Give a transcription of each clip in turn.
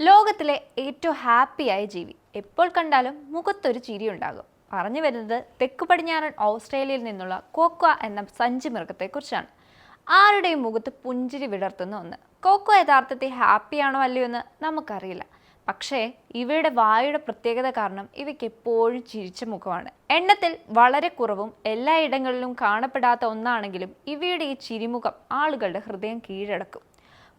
ലോകത്തിലെ ഏറ്റവും ഹാപ്പിയായ ജീവി. എപ്പോൾ കണ്ടാലും മുഖത്തൊരു ചിരി ഉണ്ടാകും പറഞ്ഞു വരുന്നത് തെക്ക് പടിഞ്ഞാറൻ ഓസ്ട്രേലിയയിൽ നിന്നുള്ള കോക്വ എന്ന സഞ്ചി മൃഗത്തെക്കുറിച്ചാണ്. ആരുടെയും മുഖത്ത് പുഞ്ചിരി വിടർത്തുന്ന ഒന്ന്. കോക്വ യഥാർത്ഥത്തിൽ ഹാപ്പിയാണോ അല്ലയോ എന്ന് നമുക്കറിയില്ല. പക്ഷേ ഇവയുടെ വായുടെ പ്രത്യേകത കാരണം ഇവയ്ക്ക് എപ്പോഴും ചിരിച്ച മുഖമാണ്. എണ്ണത്തിൽ വളരെ കുറവും എല്ലായിടങ്ങളിലും കാണപ്പെടാത്ത ഒന്നാണെങ്കിലും ഇവയുടെ ഈ ചിരിമുഖം ആളുകളുടെ ഹൃദയം കീഴടക്കും.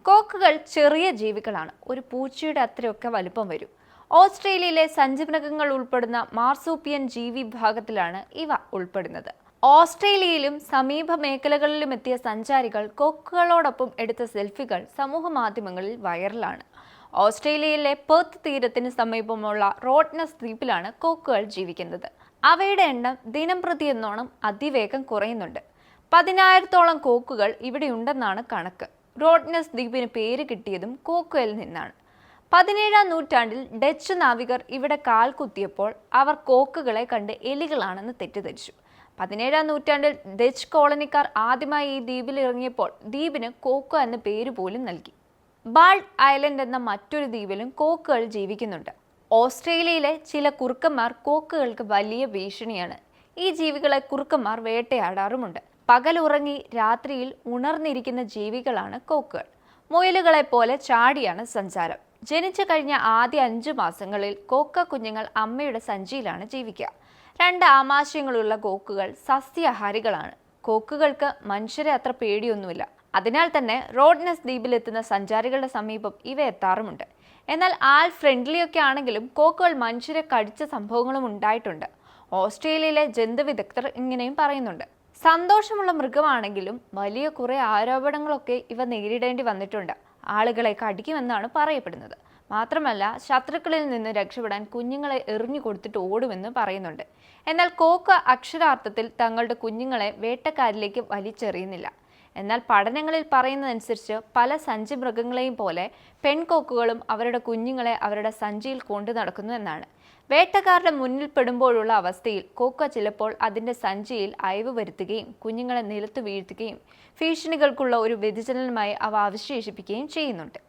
കോക്കുകൾ ചെറിയ ജീവികളാണ്. ഒരു പൂച്ചയുടെ അത്രയൊക്കെ വലുപ്പം വരും. ഓസ്ട്രേലിയയിലെ സഞ്ചിമൃഗങ്ങൾ ഉൾപ്പെടുന്ന മാർസൂപ്പിയൻ ജീവി വിഭാഗത്തിലാണ് ഇവ ഉൾപ്പെടുന്നത്. ഓസ്ട്രേലിയയിലും സമീപ മേഖലകളിലും എത്തിയ സഞ്ചാരികൾ കൊക്കുകളോടൊപ്പം എടുത്ത സെൽഫികൾ സമൂഹ മാധ്യമങ്ങളിൽ വൈറലാണ്. ഓസ്ട്രേലിയയിലെ പെർത്ത് തീരത്തിന് സമീപമുള്ള റോഡ്നസ് ദ്വീപിലാണ് കൊക്കുകൾ ജീവിക്കുന്നത്. അവയുടെ എണ്ണം ദിനം പ്രതി എന്നോണം അതിവേഗം കുറയുന്നുണ്ട്. പതിനായിരത്തോളം കോക്കുകൾ ഇവിടെയുണ്ടെന്നാണ് കണക്ക്. റോഡ്നസ് ദ്വീപിന് പേര് കിട്ടിയതും കോക്കുവയിൽ നിന്നാണ്. പതിനേഴാം നൂറ്റാണ്ടിൽ ഡച്ച് നാവികർ ഇവിടെ കാൽ കുത്തിയപ്പോൾ അവർ കോക്കുകളെ കണ്ട് എലികളാണെന്ന് തെറ്റിദ്ധരിച്ചു. പതിനേഴാം നൂറ്റാണ്ടിൽ ഡച്ച് കോളനിക്കാർ ആദ്യമായി ഈ ദ്വീപിൽ ഇറങ്ങിയപ്പോൾ ദ്വീപിന് കോക്കോ എന്ന പേര് പോലും നൽകി. ബാൾഡ് ഐലൻഡ് എന്ന മറ്റൊരു ദ്വീപിലും കോക്കുകൾ ജീവിക്കുന്നുണ്ട്. ഓസ്ട്രേലിയയിലെ ചില കുറുക്കന്മാർ കോക്കുകൾക്ക് വലിയ ഭീഷണിയാണ്. ഈ ജീവികളെ കുറുക്കന്മാർ വേട്ടയാടാറുമുണ്ട്. പകലുറങ്ങി രാത്രിയിൽ ഉണർന്നിരിക്കുന്ന ജീവികളാണ് കോക്കുകൾ മുയലുകളെ പോലെ ചാടിയാണ് സഞ്ചാരം. ജനിച്ചു കഴിഞ്ഞ ആദ്യ അഞ്ചു മാസങ്ങളിൽ കോക്ക കുഞ്ഞുങ്ങൾ അമ്മയുടെ സഞ്ചിയിലാണ് ജീവിക്കുക. രണ്ട് ആമാശയങ്ങളുള്ള കോക്കുകൾ സസ്യാഹാരികളാണ്. കോക്കുകൾക്ക് മനുഷ്യരെ അത്ര പേടിയൊന്നുമില്ല. അതിനാൽ തന്നെ റോഡ്നസ് ദ്വീപിലെത്തുന്ന സഞ്ചാരികളുടെ സമീപം ഇവ എത്താറുമുണ്ട്. എന്നാൽ ആൾ ഫ്രണ്ട്ലിയൊക്കെ ആണെങ്കിലും കോക്കുകൾ മനുഷ്യരെ കടിച്ച സംഭവങ്ങളും ഉണ്ടായിട്ടുണ്ട്. ഓസ്ട്രേലിയയിലെ ജന്തു വിദഗ്ധർ ഇങ്ങനെയും പറയുന്നുണ്ട്. സന്തോഷമുള്ള മൃഗമാണെങ്കിലും വലിയ കുറെ ആരോപണങ്ങളൊക്കെ ഇവ നേരിടേണ്ടി വന്നിട്ടുണ്ട്. ആളുകളെ കടിക്കുമെന്നാണ് പറയപ്പെടുന്നത്. മാത്രമല്ല ശത്രുക്കളിൽ നിന്ന് രക്ഷപ്പെടാൻ കുഞ്ഞുങ്ങളെ എറിഞ്ഞു കൊടുത്തിട്ട് ഓടുമെന്ന് പറയുന്നുണ്ട്. എന്നാൽ കോക്ക അക്ഷരാർത്ഥത്തിൽ തങ്ങളുടെ കുഞ്ഞുങ്ങളെ വേട്ടക്കാരിലേക്ക് വലിച്ചെറിയുന്നില്ല. എന്നാൽ പഠനങ്ങളിൽ പറയുന്നതനുസരിച്ച് പല സഞ്ചി മൃഗങ്ങളെയും പോലെ പെൺകോക്കുകളും അവരുടെ കുഞ്ഞുങ്ങളെ അവരുടെ സഞ്ചിയിൽ കൊണ്ടു നടക്കുന്നു എന്നാണ്. വേട്ടക്കാരുടെ മുന്നിൽ പെടുമ്പോഴുള്ള അവസ്ഥയിൽ കോക്ക ചിലപ്പോൾ അതിന്റെ സഞ്ചിയിൽ അയവ് വരുത്തുകയും കുഞ്ഞുങ്ങളെ നിലത്ത് വീഴ്ത്തുകയും ഭീഷണികൾക്കുള്ള ഒരു വ്യതിചലനമായി അവ അവശേഷിപ്പിക്കുകയും ചെയ്യുന്നുണ്ട്.